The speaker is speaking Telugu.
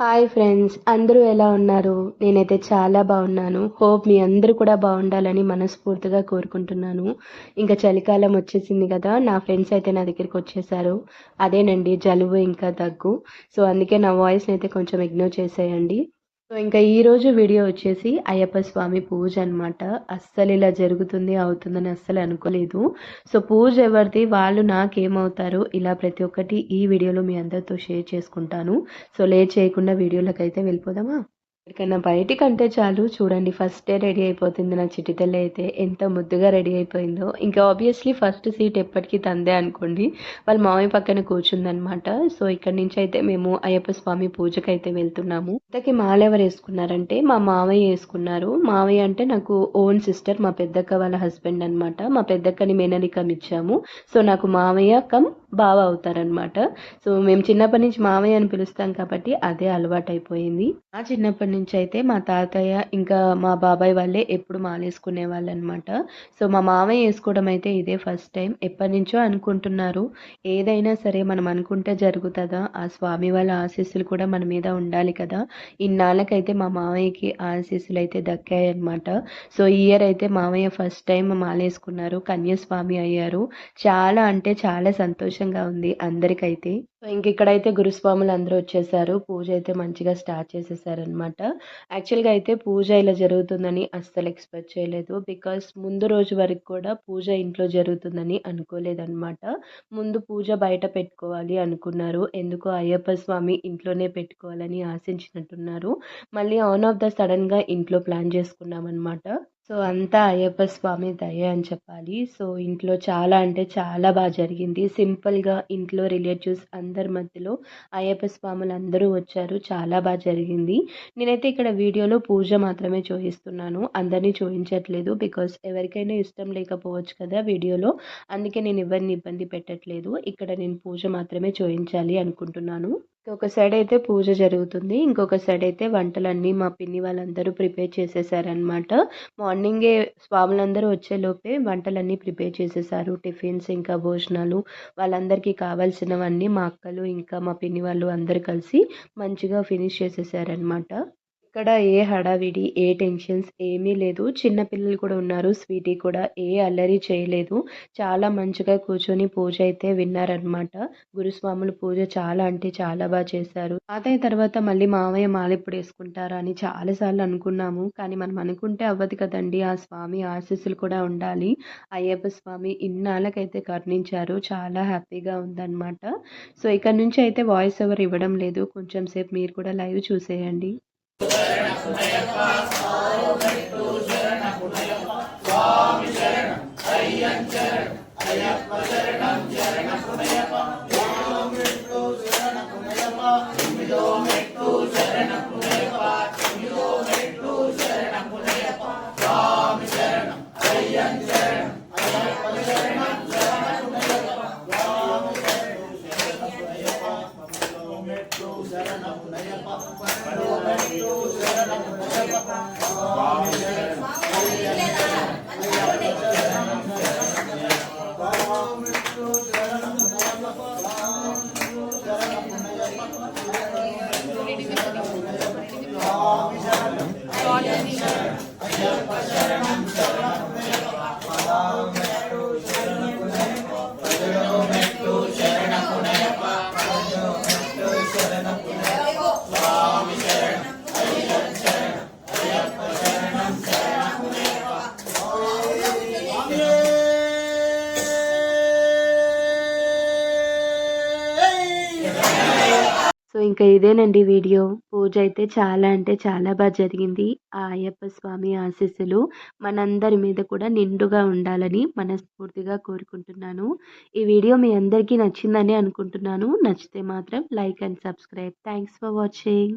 హాయ్ ఫ్రెండ్స్ అందరూ ఎలా ఉన్నారు? నేనైతే చాలా బాగున్నాను. హోప్ మీ అందరూ కూడా బాగుండాలని మనస్ఫూర్తిగా కోరుకుంటున్నాను. ఇంకా చలికాలం వచ్చేసింది కదా నా ఫ్రెండ్స్ అయితే నా దగ్గరికి వచ్చేసారు. అదేనండి జలుబు ఇంకా దగ్గు. సో అందుకే నా వాయిస్ని అయితే కొంచెం ఇగ్నోర్ చేసేయండి. సో ఇంకా ఈరోజు వీడియో వచ్చేసి అయ్యప్ప స్వామి పూజ అనమాట అస్సలు ఇలా జరుగుతుంది అవుతుందని అస్సలు అనుకోలేదు. సో పూజ ఎవరిది వాళ్ళు నాకేమవుతారు ఇలా ప్రతి ఒక్కటి ఈ వీడియోలో మీ అందరితో షేర్ చేసుకుంటాను. సో లేట్ చేయకుండా వీడియోలోకి అయితే వెళ్ళిపోదామా? ఎక్కడికైనా బయటికి అంటే చాలు. చూడండి ఫస్టే రెడీ అయిపోతుంది. నా చిట్టితల్ల అయితే ఎంత ముద్దుగా రెడీ అయిపోయిందో. ఇంకా ఆబ్వియస్లీ ఫస్ట్ సీట్ ఎప్పటికీ తందే అనుకోండి. వాళ్ళ మామయ్య పక్కన కూర్చుందనమాట. సో ఇక్కడ నుంచి అయితే మేము అయ్యప్ప స్వామి పూజకి అయితే వెళ్తున్నాము. ఇంతకి మాల ఎవరు వేసుకున్నారంటే మా మామయ్య వేసుకున్నారు. మామయ్య అంటే నాకు ఓన్ సిస్టర్ మా పెద్దక్క వాళ్ళ హస్బెండ్ అనమాట మా పెద్దక్కని మేనరికం ఇచ్చాము. సో నాకు మామయ్య కమ్ బావ అవుతారనమాట సో మేము చిన్నప్పటి నుంచి మామయ్య అని పిలుస్తాం కాబట్టి అదే అలవాటు అయిపోయింది ఆ చిన్నప్పటి నుంచి అయితే మా తాతయ్య ఇంకా మా బాబాయ్ వాళ్ళే ఎప్పుడు మాలేసుకునే వాళ్ళు అనమాట సో మా మామయ్య వేసుకోవడం అయితే ఇదే ఫస్ట్ టైం. ఎప్పటి నుంచో అనుకుంటున్నారు. ఏదైనా సరే మనం అనుకుంటే జరుగుతుందా? ఆ స్వామి వాళ్ళ ఆశీస్సులు కూడా మన మీద ఉండాలి కదా? ఇన్నాళ్ళకైతే మా మామయ్యకి ఆశీస్సులు అయితే దక్కాయి అనమాట సో ఈ ఇయర్ అయితే మామయ్య ఫస్ట్ టైం మాలేసుకున్నారు. కన్యాస్వామి అయ్యారు. చాలా అంటే చాలా సంతోషం. సంతోషంగా ఉంది అందరికైతే. సో ఇంక ఇక్కడైతే గురుస్వాములు అందరూ వచ్చేసారు. పూజ అయితే మంచిగా స్టార్ట్ చేసేసారనమాట యాక్చువల్గా అయితే పూజ ఇలా జరుగుతుందని అస్సలు ఎక్స్పెక్ట్ చేయలేదు. బికాస్ ముందు రోజు వరకు కూడా పూజ ఇంట్లో జరుగుతుందని అనుకోలేదన్నమాట. ముందు పూజ బయట పెట్టుకోవాలి అనుకున్నారు. ఎందుకో అయ్యప్ప స్వామి ఇంట్లోనే పెట్టుకోవాలని ఆశించినట్టున్నారు. మళ్ళీ ఆన్ ఆఫ్ ద సడన్గా ఇంట్లో ప్లాన్ చేసుకున్నాం అనమాట సో అంతా అయ్యప్ప స్వామి దయ అని చెప్పాలి. సో ఇంట్లో చాలా అంటే చాలా బాగా జరిగింది. సింపుల్గా ఇంట్లో రిలేటివ్స్ అందరి మధ్యలో అయ్యప్ప స్వాములు అందరూ వచ్చారు. చాలా బాగా జరిగింది. నేనైతే ఇక్కడ వీడియోలో పూజ మాత్రమే చూపిస్తున్నాను. అందరినీ చూపించట్లేదు బికాస్ ఎవరికైనా ఇష్టం లేకపోవచ్చు కదా వీడియోలో. అందుకే నేను ఎవరిని ఇబ్బంది పెట్టట్లేదు. ఇక్కడ నేను పూజ మాత్రమే చూపించాలి అనుకుంటున్నాను. ఒక సైడ్ అయితే పూజ జరుగుతుంది. ఇంకొక సైడ్ అయితే వంటలన్నీ మా పిన్ని వాళ్ళందరూ ప్రిపేర్ చేసేసారనమాట మార్నింగే స్వాములందరూ వచ్చేలోపే వంటలన్నీ ప్రిపేర్ చేసేసారు. టిఫిన్స్ ఇంకా భోజనాలు వాళ్ళందరికీ కావాల్సినవన్నీ మా అక్కలు ఇంకా మా పిన్ని వాళ్ళు అందరూ కలిసి మంచిగా ఫినిష్ చేసేసారనమాట ఇక్కడ ఏ హడావిడి ఏ టెన్షన్స్ ఏమీ లేదు. చిన్న పిల్లలు కూడా ఉన్నారు. స్వీటీ కూడా ఏ అల్లరి చేయలేదు. చాలా మంచిగా కూర్చొని పూజ అయితే విన్నారనమాట గురుస్వాములు పూజ చాలా అంటే చాలా బాగా చేశారు. అదైన తర్వాత మళ్ళీ మావయ్య మాల ఎప్పుడు వేసుకుంటారా అని చాలాసార్లు అనుకున్నాము. కానీ మనం అనుకుంటే అవ్వదు కదండి. ఆ స్వామి ఆశీస్సులు కూడా ఉండాలి. అయ్యప్ప స్వామి ఇన్నాళ్ళకైతే కరుణించారు. చాలా హ్యాపీగా ఉందన్నమాట. సో ఇక్కడ నుంచి అయితే వాయిస్ ఓవర్ ఇవ్వడం లేదు. కొంచెం సేపు మీరు కూడా లైవ్ చూసేయండి. స్వామి శరణ అయ్యప్ప స్వామి ఇంకా ఇదేనండి వీడియో. పూజ అయితే చాలా అంటే చాలా బాగా జరిగింది. ఆ అయ్యప్ప స్వామి ఆశీస్సులు మనందరి మీద కూడా నిండుగా ఉండాలని మనస్ఫూర్తిగా కోరుకుంటున్నాను. ఈ వీడియో మీ అందరికీ నచ్చిందని అనుకుంటున్నాను. నచ్చితే మాత్రం like and subscribe. Thanks for watching.